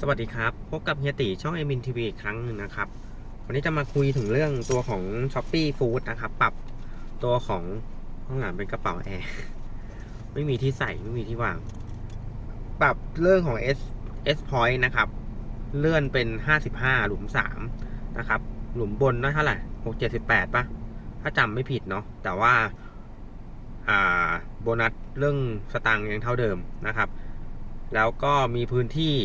สวัสดีครับ พบกับเฮียตีช่องเอมินทีวีอีกครั้งหนึ่งนะครับ วันนี้จะมาคุยถึงเรื่องตัวของ s h อ p e e Food นะครับ ปรับตัวของห้องหลังเป็นกระเป๋าแอร์ ไม่มีที่ใส่ไม่มีที่วาง ปรับเรื่องของ S S point นะครับ เลื่อนเป็น 55 หลุม 3 นะครับ หลุมบนน้อยเท่าไหร่6 78ปะถ้าจำไม่ผิดเนาะแต่ว่าอ่าโบนัสเรื่องสตางค์ยังเท่าเดิมนะครับ แล้วก็มีพื้นที่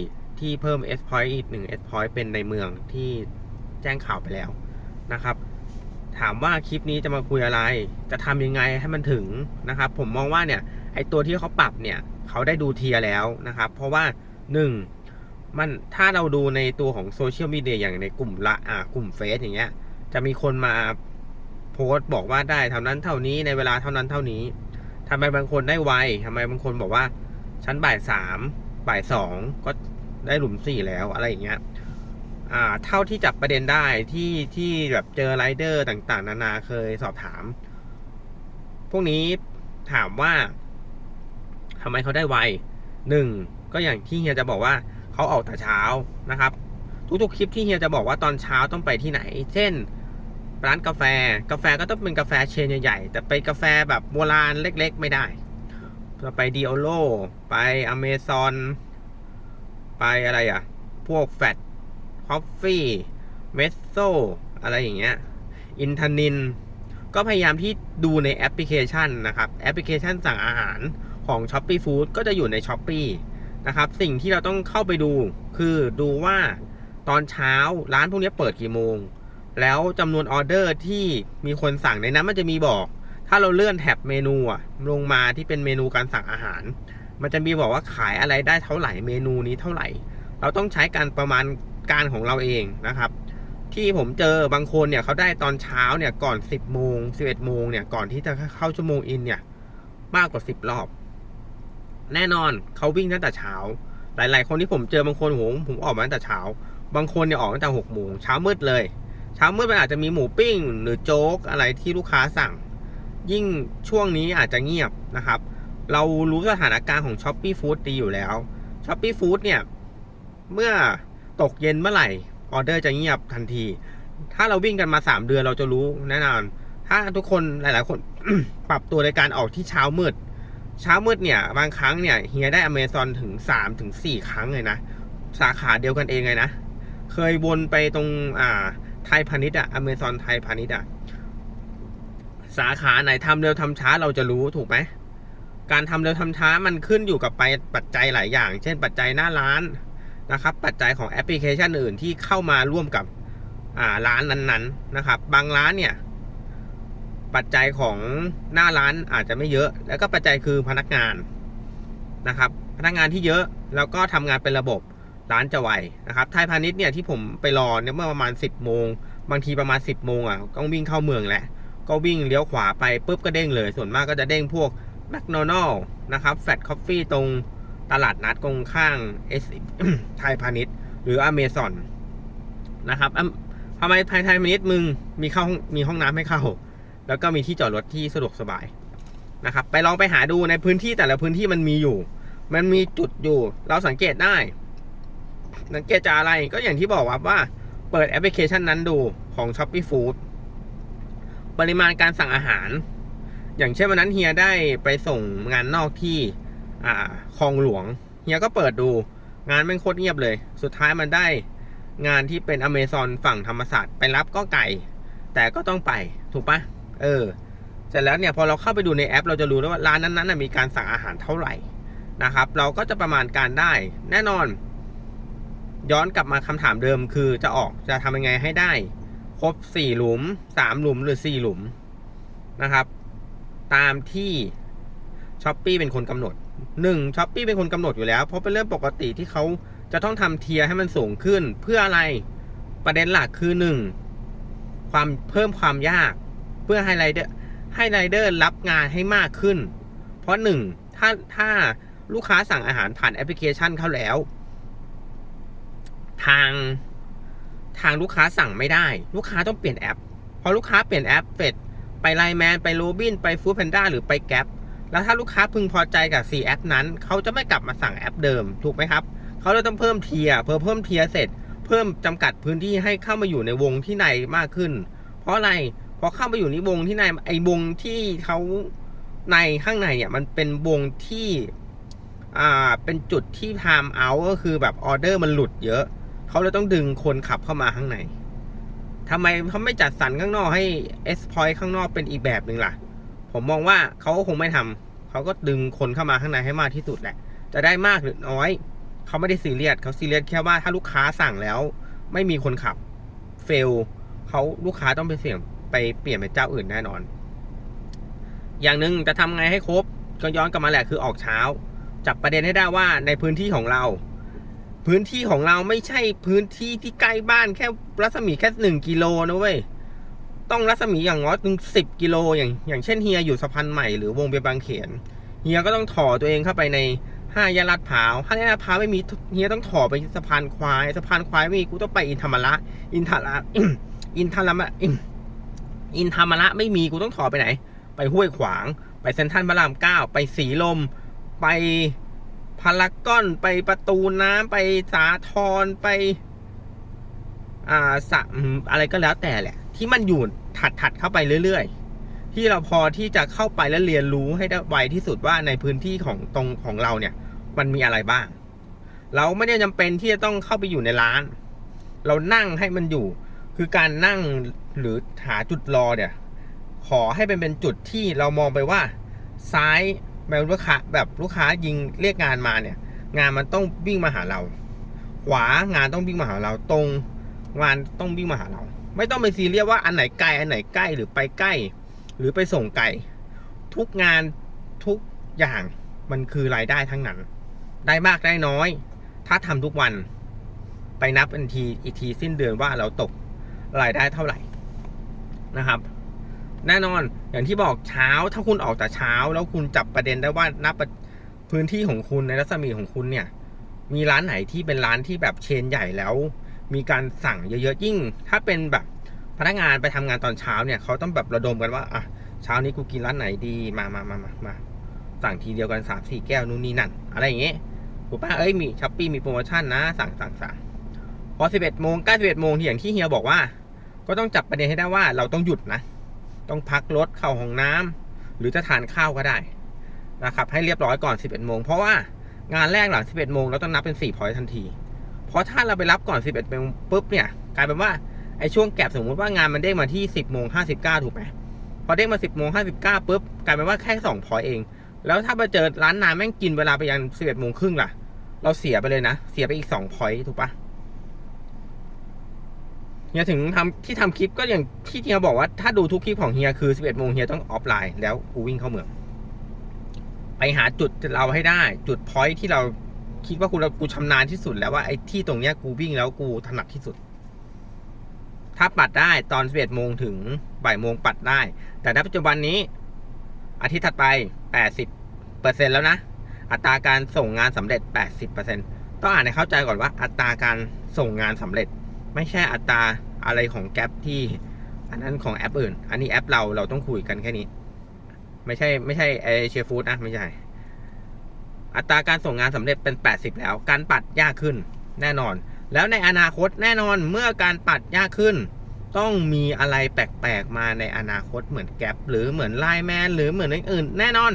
ที่เพิ่ม S point อีกหนึ่ง S point เป็นในเมืองที่แจ้งข่าวไปแล้วนะครับ ถามว่าคลิปนี้จะมาคุยอะไร จะทำยังไงให้มันถึงนะครับ ผมมองว่าเนี่ยไอตัวที่เขาปรับเนี่ยเขาได้ดูเทียแล้วนะครับ เพราะว่าหนึ่งมันถ้าเราดูในตัวของโซเชียลมีเดียอย่างในกลุ่มละอ่ากลุ่มเฟซอย่างเงี้ยจะมีคนมาโพสต์บอกว่าได้เท่านั้นเท่านี้ในเวลาเท่านั้นเท่านี้ทำไมบางคนได้ไวทำไมบางคนบอกว่า ชั้นบ่ายสามบ่ายสองก็ ได้หลุมสี่แล้วอะไรอย่างเงี้ยอ่าเท่าที่จับประเด็นได้ที่ที่แบบเจอไรเดอร์ต่างๆ นานาเคยสอบถาม พวกนี้ถามว่าทำไมเขาได้ไวหนึ่งก็อย่างที่เฮียจะบอกว่าเขาออกแต่เช้านะครับ ทุกๆคลิปที่เฮียจะบอกว่าตอนเช้าต้องไปที่ไหน เช่น ร้านกาแฟ กาแฟก็ต้องเป็นกาแฟเชนใหญ่ๆแต่ไปกาแฟแบบโบราณเล็กๆ ไม่ได้เราไปดิโอโลไปอเมซอน ไปอะไรอะ พวกแฟตคอฟฟี่เมสโซอะไรอย่างเงี้ยอินทนิน ก็พยายามที่ดูในแอปพลิเคชันนะครับ แอปพลิเคชันสั่งอาหารของ s h อ p e e Food ก็จะอยู่ใน s h อ p e e นะครับ สิ่งที่เราต้องเข้าไปดูคือดูว่าตอนเช้าร้านพวกนี้เปิดกี่โมง แล้วจำนวนออเดอร์ที่มีคนสั่งในนั้นมันจะมีบอก ถ้าเราเลื่อนแท็บเมนูอะลงมาที่เป็นเมนูการสั่งอาหาร มันจะมีบอกว่าขายอะไรได้เท่าไหร่เมนูนี้เท่าไหร่ เราต้องใช้การประมาณการของเราเองนะครับ ที่ผมเจอบางคนเนี่ยเขาได้ตอนเช้าเนี่ยก่อน 10โมง11โมงเนี่ยก่อนที่จะเข้าชั่วโมงอินเนี่ยมากกว่า 10 รอบ แน่นอนเขาวิ่งตั้งแต่เช้า หลาย ๆ คนที่ผมเจอบางคนผมผมออกมาตั้งแต่เช้า บางคนเนี่ยออกตั้งแต่6โมงเช้ามืดเลยเช้ามืดมันอาจจะมีหมูปิ้ง หรือโจ๊กอะไรที่ลูกค้าสั่ง ยิ่งช่วงนี้อาจจะเงียบนะครับ เรารู้สถานการณ์ของ s h อ p e e Food ดีอยู่แล้ว s h อ p e e Food เนี่ย เมื่อตกเย็นเมื่อไหร่ ออเดอร์จะเงียบทันที ถ้าเราวิ่งกันมา 3 เดือนเราจะรู้แน่นอน ถ้าทุกคนหลาย ๆ คนปรับตัวในการออกที่เช้ามืด เช้ามืดเนี่ย บางครั้งเนี่ยเฮียได้อเมซอนถึง3ถึง4ครั้งเลยนะ สาขาเดียวกันเองเลยนะ เคยวนไปตรงอ่าไทยพาณิชย์อะอเมซอนไทยพาณิชย์อะสาขาไหนทำเร็วทำช้าเราจะรู้ถูกไหม การทำเร็วทำช้ามันขึ้นอยู่กับไปปัจจัยหลายอย่าง เช่น ปัจจัยหน้าร้านนะครับ ปัจจัยของแอปพลิเคชันอื่นที่เข้ามาร่วมกับร้านนั้นๆนะครับ บางร้านเนี่ยปัจจัยของหน้าร้านอาจจะไม่เยอะ แล้วก็ปัจจัยคือพนักงานนะครับ พนักงานที่เยอะแล้วก็ทำงานเป็นระบบร้านจะไวนะครับไทยพาณิชย์เนี่ยที่ผมไปรอเนี่ยเมื่อประมาณ 10โมงบางทีประมาณ 10โมงอะต้องวิ่งเข้าเมืองแหละก็วิ่งเลี้ยวขวาไปปุ๊บก็เด้งเลย ส่วนมากก็จะเด้งพวก แมคโดนัลนะครับแฟตคอฟฟี่ตรงตลาดนัดตรงข้างเอสไทยพาณิชย์หรืออเมซอนนะครับทำไมไทยไทยพาณิชย์มึงมีเข้ามีห้องน้ำให้เข้า แล้วก็มีที่จอดรถที่สะดวกสบายนะครับ ไปลองไปหาดูในพื้นที่แต่ละพื้นที่มันมีอยู่ มันมีจุดอยู่ เราสังเกตได้ สังเกตจากอะไรก็อย่างที่บอกว่าว่า เปิดแอปพลิเคชันนั้นดูของ s h อ p e e Food ปริมาณการสั่งอาหาร อย่างเช่นวันนั้นเฮียได้ไปส่งงานนอกที่อ่าคลองหลวง เฮียก็เปิดดูงานมันโคตรเงียบเลย สุดท้ายมันได้งานที่เป็นอเมซอนฝั่งธรรมศาสตร์ไปรับก็ไก่แต่ก็ต้องไปถูกปะเออเสร็จแล้วเนี่ยพอเราเข้าไปดูในแอป เราจะรู้ได้ว่าร้านนั้นๆนมีการสั่งอาหารเท่าไหร่นะครับ เราก็จะประมาณการได้แน่นอน ย้อนกลับมาคำถามเดิมคือจะออกจะทำยังไงให้ได้ ครบสี่หลุมสามหลุมหรือสี่หลุมนะครับ ตามที่ช้อปปีเป็นคนกำหนดหนึ่งช้อปปีเป็นคนกำหนดอยู่แล้ว เพราะเป็นเรื่องปกติที่เขาจะต้องทำเทียร์ให้มันสูงขึ้น เพื่ออะไรประเด็นหลักคือหนึ่งความเพิ่มความยาก เพื่อให้ไรเดอร์ให้ไรเดอร์รับงานให้มากขึ้น เพราะหนึ่งถ้าถ้าลูกค้าสั่งอาหารผ่านแอปพลิเคชันเขาแล้ว ทางทางลูกค้าสั่งไม่ได้ ลูกค้าต้องเปลี่ยนแอป พอลูกค้าเปลี่ยนแอปเสร็จ ไปไลแมนไปโรบินไปฟู้ดแพนด้าหรือไปแก๊ปแล้วถ้าลูกค้าพึงพอใจกับ 4 แอปนั้น เขาจะไม่กลับมาสั่งแอปเดิมถูกไหมครับเขาเลยต้องเพิ่มเทียเพิ่มเพิ่มเทียเสร็จ เพิ่มจำกัดพื้นที่ให้เข้ามาอยู่ในวงที่ในมากขึ้น เพราะอะไรเพราะเข้ามาอยู่ในวงที่ในไอ้วงที่เขาในข้างในเนี่ยมันเป็นวงที่อ่าเป็นจุดที่ time out ก็คือแบบออเดอร์มันหลุดเยอะ เขาเลยต้องดึงคนขับเข้ามาข้างใน ทำไมเขาไม่จัดสรรข้างนอกให้ S point ข้างนอกเป็นอีกแบบหนึ่งล่ะ ผมมองว่าเขาก็คงไม่ทำเขาก็ดึงคนเข้ามาข้างในให้มากที่สุดแหละ จะได้มากหรือน้อย เขาไม่ได้ซีเรียสเขาซีเรียสแค่ว่าถ้าลูกค้าสั่งแล้ว ไม่มีคนขับเฟลเขาลูกค้าต้องไปเสี่ยงไปเปลี่ยนเป็นเจ้าอื่นแน่นอน อย่างหนึ่งจะทำไงให้ครบก็ย้อนกลับมาแหละคือออกเช้า จับประเด็นให้ได้ว่าในพื้นที่ของเรา พื้นที่ของเราไม่ใช่พื้นที่ที่ใกล้บ้านแค่รัศมีแค่หนึ่งกิโลนะเว้ย ต้องรัศมีอย่างน้อยถึงสิบกิโลอย่างอย่างเช่นเฮียอยู่สะพานใหม่หรือวงเวียนบางเขนเฮียก็ต้องถอตัวเองเข้าไปในห้ายกลาดพร้าวห้ายกลาดพร้าวไม่มีเฮียต้องถอไปสะพานควายสะพานควายไม่มีกูต้องไปอินธรรมระอินทระอินทรมะอินธรรมระไม่มีกูต้องถอไปไหน ไปห้วยขวาง ไปเซนทรัลพระรามเก้าไปสีลม ไป พารากอนไปประตูน้ำไปสาทรไป อ่าสะอืมอะไรก็แล้วแต่แหละ ที่มันอยู่ถัดถัดเข้าไปเรื่อย ๆ ที่เราพอที่จะเข้าไปและเรียนรู้ให้ได้ไวที่สุดว่าในพื้นที่ของตรงของเราเนี่ย มันมีอะไรบ้าง เราไม่ได้จำเป็นที่จะต้องเข้าไปอยู่ในร้าน เรานั่งให้มันอยู่ คือการนั่งหรือหาจุดรอเนี่ย ขอให้เป็นเป็นจุดที่เรามองไปว่า ซ้าย แบบลูกค้าแบบลูกค้ายิงเรียกงานมาเนี่ย งานมันต้องวิ่งมาหาเรา ขวางานต้องวิ่งมาหาเราตรงงานต้องวิ่งมาหาเรา ไม่ต้องไปซีเรียสว่าอันไหนไกลอันไหนใกล้หรือไปใกล้ หรือไปส่งไกลทุกงานทุกอย่างมันคือรายได้ทั้งนั้น ได้มากได้น้อย ถ้าทำทุกวัน ไปนับอันทีอีกทีสิ้นเดือนว่าเราตกรายได้เท่าไหร่นะครับ แน่นอน อย่างที่บอกเช้าถ้าคุณออกแต่เช้า แล้วคุณจับประเด็นได้ว่านับพื้นที่ของคุณในรัศมีของคุณเนี่ย มีร้านไหนที่เป็นร้านที่แบบเชนใหญ่แล้ว มีการสั่งเยอะๆยิ่ง ถ้าเป็นแบบพนักงานไปทำงานตอนเช้าเนี่ยเขาต้องแบบระดมกันว่าอะเช้านี้กูกินร้านไหนดีมามามามามาสั่งทีเดียวกันสามสี่แก้วนู่นนี่นั่นอะไรอย่างเงี้ยถูกป่ะเอ้ยมีช้อปปี้มีโปรโมชั่นนะ สั่งสั่งสั่งพอสิบเอ็ดโมงใกล้สิบเอ็ดโมงที่อย่างที่เฮียบอกว่า ก็ต้องจับประเด็นให้ได้ว่าเราต้องหยุดนะ ต้องพักรถเข้าห้องน้ำหรือจะทานข้าวก็ได้นะครับให้เรียบร้อยก่อน 11 โมง เพราะว่างานแรกหลัง 11 โมงเราต้องนับเป็น4พอยทันที เพราะถ้าเราไปรับก่อน 11 โมงปุ๊บเนี่ยกลายเป็นว่าไอ้ช่วงแก็บสมมติว่างานมันเด้งมาที่ 10 โมง 59 ถูกไหมพอเด้งมา 10 โมง 59ปุ๊บกลายเป็นว่าแค่2พอยเอง แล้วถ้าไปเจอร้านน้ำแม่งกินเวลาไปยัน11 โมงครึ่งล่ะ เราเสียไปเลยนะ เสียไปอีก2พอยถูกปะ เฮียถึงทำที่ทำคลิปก็อย่างที่เฮียบอกว่าถ้าดูทุกคลิปของเฮียคือ 11โมงเฮียต้องออฟไลน์แล้วกูวิ่งเข้าเมือง ไปหาจุดเราให้ได้ จุดพอยที่เราคิดว่ากูเรากูชำนาญที่สุดแล้วว่าไอ้ที่ตรงเนี้ยกูวิ่งแล้วกูถนัดที่สุด ถ้าปัดได้ตอน 11โมงถึงบ่ายโมงปัดได้ แต่ณปัจจุบันนี้ อาทิตย์ถัดไป 80เปอร์เซ็นแล้วนะ อัตราการส่งงานสำเร็จ 80เปอร์เซ็นต้องอ่านให้เข้าใจก่อนว่า อัตราการส่งงานสำเร็จ ไม่ใช่อัตราอะไรของแก๊ปที่ อันนั้นของแอปอื่น อันนี้แอปเราเราต้องคุยกันแค่นี้ ไม่ใช่ไม่ใช่เอเชียฟู้ดนะไม่ใช่ อัตราการส่งงานสำเร็จเป็น 80 แล้ว การปัดยากขึ้นแน่นอน แล้วในอนาคตแน่นอนเมื่อการปัดยากขึ้น ต้องมีอะไรแปลกๆมาในอนาคตเหมือนแก๊ปหรือเหมือนไลน์แมนหรือเหมือนอื่นๆแน่นอน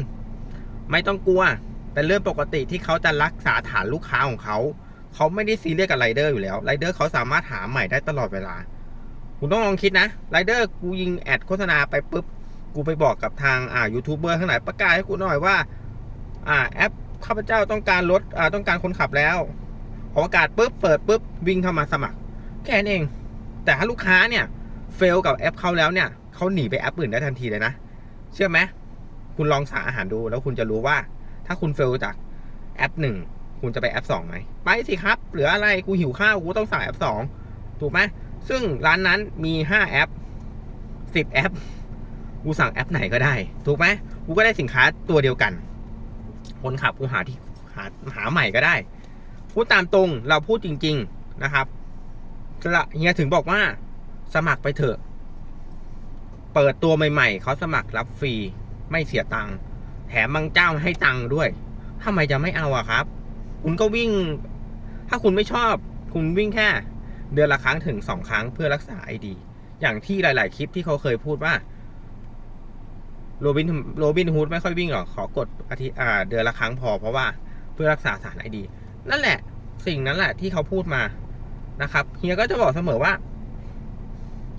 ไม่ต้องกลัวเป็นเรื่องปกติที่เขาจะรักษาฐานลูกค้าของเขา เขาไม่ได้ซีเรียสกับไรเดอร์อยู่แล้วไรเดอร์เขาสามารถหาใหม่ได้ตลอดเวลา คุณต้องลองคิดนะไรเดอร์กูยิงแอดโฆษณาไปปุ๊บ กูไปบอกกับทางอ่ายูทูบเบอร์ข้างไหนประกาศให้กูหน่อยว่า อ่าแอปข้าพเจ้าต้องการรถอ่าต้องการคนขับแล้วพอประกาศปุ๊บเปิดปุ๊บวิ่งเข้ามาสมัคร แค่นั้นเอง แต่ถ้าลูกค้าเนี่ยเฟลกับแอปเขาแล้วเนี่ยเขาหนีไปแอปอื่นได้ทันทีเลยนะ เชื่อไหมคุณลองสั่งอาหารดูแล้วคุณจะรู้ว่า ถ้าคุณเฟลจากแอปหนึ่ง คุณจะไปแอปสองไหมไปสิครับเหลืออะไรกูหิวข้าวกูต้องสั่งแอปสองถูกไหมซึ่งร้านนั้นมีห้าแอปสิบแอปกูสั่งแอปไหนก็ได้ ถูกไหมกูก็ได้สินค้าตัวเดียวกัน คนขับกูหาที่หาหาใหม่ก็ได้พูดตามตรงเราพูดจริง ๆนะครับละเฮียถึงบอกว่าสมัครไปเถอะ เปิดตัวใหม่ๆเขาสมัครรับฟรีไม่เสียตังค์แถมบางเจ้าให้ตังค์ด้วยทำไมจะไม่เอาอะครับ คุณก็วิ่ง ถ้าคุณไม่ชอบ คุณวิ่งแค่ เดือนละครั้งถึงสองครั้งเพื่อรักษาไอดี อย่างที่หลาย ๆ คลิปที่เขาเคยพูดว่าโรบินโรบินฮูดไม่ค่อยวิ่งหรอกขอกดอาทิตย์อ่าเดือนละครั้งพอเพราะว่าเพื่อรักษาสารไอดี นั่นแหละ สิ่งนั้นแหละที่เขาพูดมานะครับเฮียก็จะบอกเสมอว่า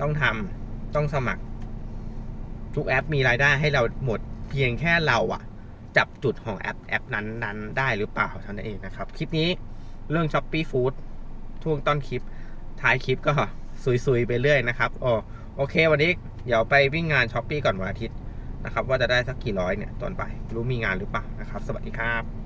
ต้องทำต้องสมัคร ทุกแอปมีรายได้ให้เราหมดเพียงแค่เราอะ จับจุดของแอปแอปนั้นนั้นได้หรือเปล่าเท่านั้นเองนะครับ คลิปนี้เรื่อง s h อ p e e Food ช่วงต้นคลิป ท้ายคลิปก็ซุยๆ ไปเรื่อยนะครับโอโอเค วันนี้เดี๋ยวไปวิ่งงานช้อปปี้ก่อนวันอาทิตย์นะครับ ว่าจะได้สักกี่ร้อยเนี่ยตอนไปรู้มีงานหรือเปล่านะครับ สวัสดีครับ